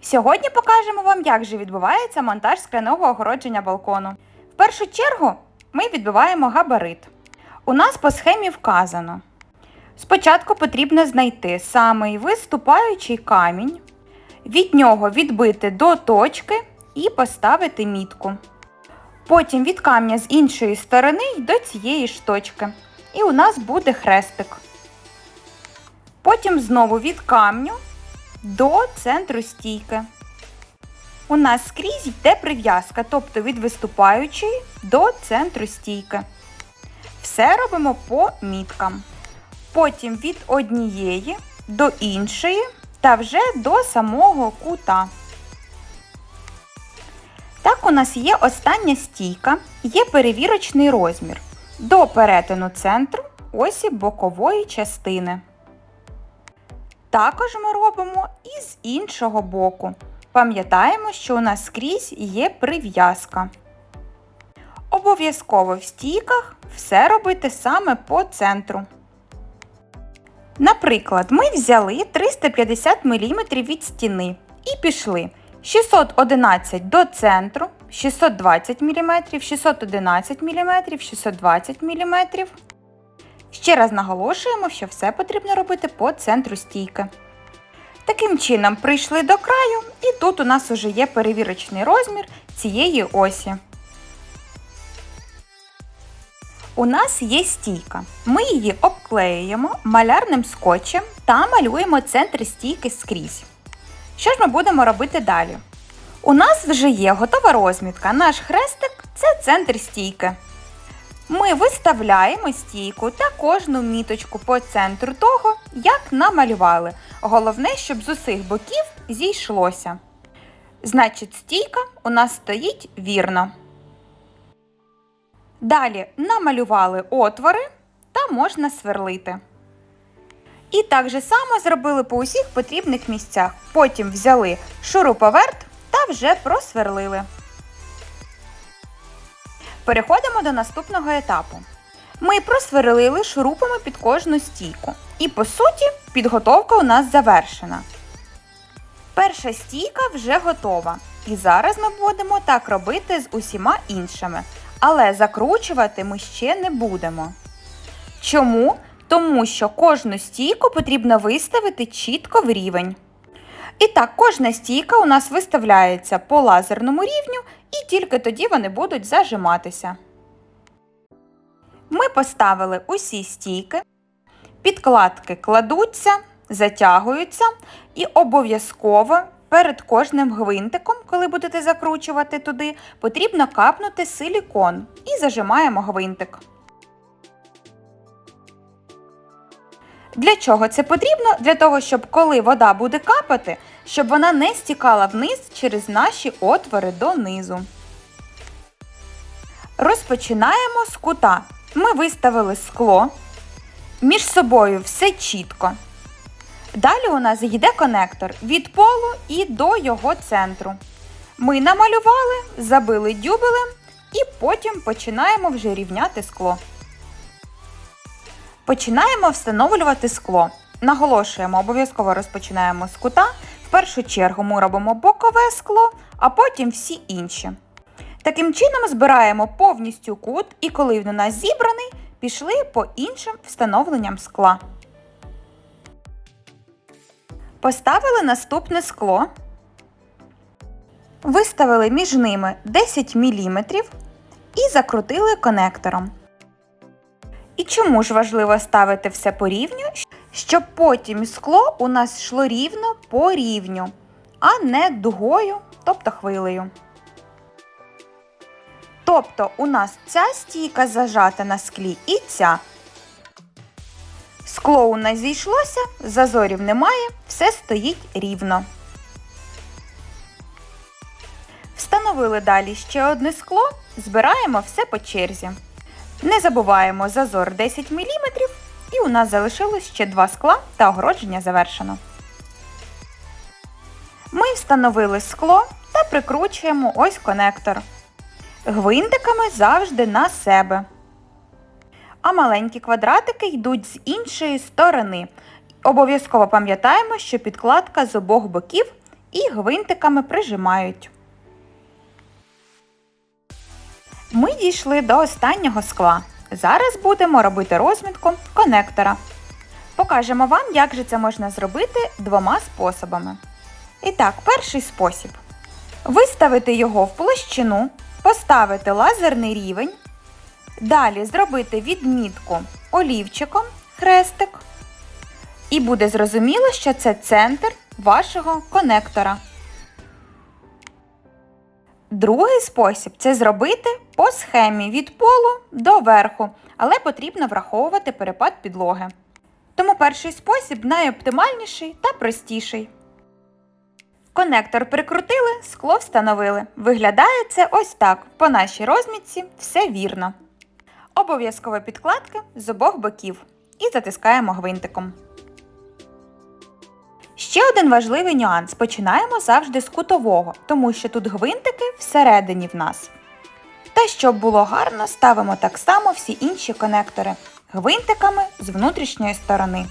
Сьогодні покажемо вам, як же відбувається монтаж скляного огородження балкону. В першу чергу ми відбиваємо габарит. У нас по схемі вказано. Спочатку потрібно знайти самий виступаючий камінь, від нього відбити до точки і поставити мітку. Потім від камня з іншої сторони й до цієї ж точки. І у нас буде хрестик. Потім знову від камню до центру стійки. У нас скрізь йде прив'язка, тобто від виступаючої до центру стійки. Все робимо по міткам. Потім від однієї до іншої та вже до самого кута. Так, у нас є остання стійка, є перевірочний розмір до перетину центру осі бокової частини. Також ми робимо і з іншого боку. Пам'ятаємо, що у нас скрізь є прив'язка. Обов'язково в стійках все робити саме по центру. Наприклад, ми взяли 350 мм від стіни і пішли 611 до центру, 620 мм, 611 мм, 620 мм. Ще раз наголошуємо, що все потрібно робити по центру стійки. Таким чином прийшли до краю, і тут у нас уже є перевірочний розмір цієї осі. У нас є стійка. Ми її обклеюємо малярним скотчем та малюємо центр стійки скрізь. Що ж ми будемо робити далі? У нас вже є готова розмітка. Наш хрестик це центр стійки. Ми виставляємо стійку та кожну міточку по центру того, як намалювали. Головне, щоб з усіх боків зійшлося. Значить, стійка у нас стоїть вірно. Далі намалювали отвори та можна сверлити. І так же само зробили по усіх потрібних місцях. Потім взяли шуруповерт та вже просверлили. Переходимо до наступного етапу. Ми просверлили шурупами під кожну стійку. І по суті, підготовка у нас завершена. Перша стійка вже готова. І зараз ми будемо так робити з усіма іншими. Але закручувати ми ще не будемо. Чому? Тому що кожну стійку потрібно виставити чітко в рівень. І так, кожна стійка у нас виставляється по лазерному рівню, і тільки тоді вони будуть зажиматися. Ми поставили усі стійки, підкладки кладуться, затягуються і обов'язково перед кожним гвинтиком, коли будете закручувати туди, потрібно капнути силікон і зажимаємо гвинтик. Для чого це потрібно? Для того, щоб коли вода буде капати, щоб вона не стікала вниз через наші отвори донизу. Розпочинаємо з кута. Ми виставили скло. Між собою все чітко. Далі у нас йде конектор від полу і до його центру. Ми намалювали, забили дюбелем і потім починаємо вже рівняти скло. Починаємо встановлювати скло. Наголошуємо, обов'язково розпочинаємо з кута. В першу чергу ми робимо бокове скло, а потім всі інші. Таким чином збираємо повністю кут, і коли він у нас зібраний, пішли по іншим встановленням скла. Поставили наступне скло. Виставили між ними 10 мм і закрутили конектором. І чому ж важливо ставити все по рівню, щоб потім скло у нас йшло рівно по рівню, а не дугою, тобто хвилею. Тобто у нас ця стійка зажата на склі і ця. Скло у нас зійшлося, зазорів немає, все стоїть рівно. Встановили далі ще одне скло, збираємо все по черзі. Не забуваємо зазор 10 мм і у нас залишилось ще два скла та огородження завершено. Ми встановили скло та прикручуємо ось конектор. Гвинтиками завжди на себе. А маленькі квадратики йдуть з іншої сторони. Обов'язково пам'ятаємо, що підкладка з обох боків і гвинтиками прижимають. Ми дійшли до останнього скла. Зараз будемо робити розмітку конектора. Покажемо вам, як же це можна зробити двома способами. І так, перший спосіб. Виставити його в площину, поставити лазерний рівень, далі зробити відмітку олівчиком, хрестик. І буде зрозуміло, що це центр вашого конектора. Другий спосіб це зробити по схемі від полу до верху, але потрібно враховувати перепад підлоги. Тому перший спосіб найоптимальніший та простіший. Конектор прикрутили, скло встановили. Виглядає це ось так. По нашій розмітці все вірно. Обов'язково підкладки з обох боків і затискаємо гвинтиком. Ще один важливий нюанс. Починаємо завжди з кутового, тому що тут гвинтики всередині в нас. Та щоб було гарно, ставимо так само всі інші конектори гвинтиками з внутрішньої сторони.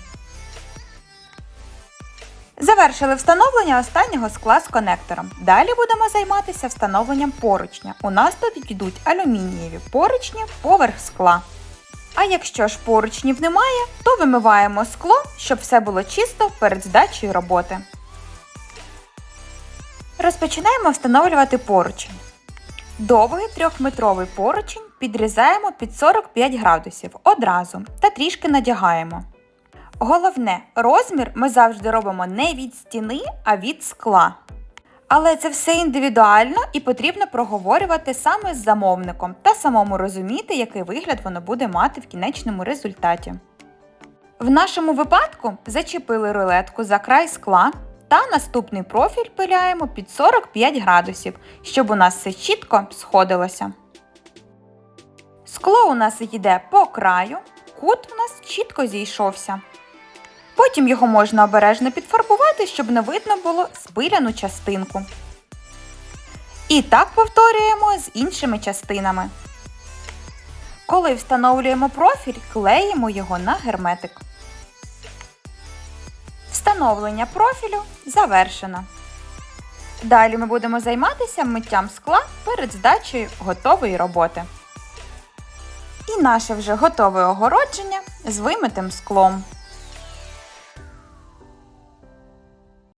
Завершили встановлення останнього скла з конектором. Далі будемо займатися встановленням поручня. У нас тут йдуть алюмінієві поручні поверх скла. А якщо ж поручнів немає, то вимиваємо скло, щоб все було чисто перед здачею роботи. Розпочинаємо встановлювати поручень. Довгий трьохметровий поручень підрізаємо під 45 градусів одразу та трішки надягаємо. Головне, розмір ми завжди робимо не від стіни, а від скла. Але це все індивідуально і потрібно проговорювати саме з замовником та самому розуміти, який вигляд воно буде мати в кінечному результаті. В нашому випадку зачепили рулетку за край скла та наступний профіль пиляємо під 45 градусів, щоб у нас все чітко сходилося. Скло у нас йде по краю, кут у нас чітко зійшовся. Потім його можна обережно підфарбувати, щоб не видно було спиляну частинку. І так повторюємо з іншими частинами. Коли встановлюємо профіль, клеїмо його на герметик. Встановлення профілю завершено. Далі ми будемо займатися миттям скла перед здачею готової роботи. І наше вже готове огородження з вимитим склом.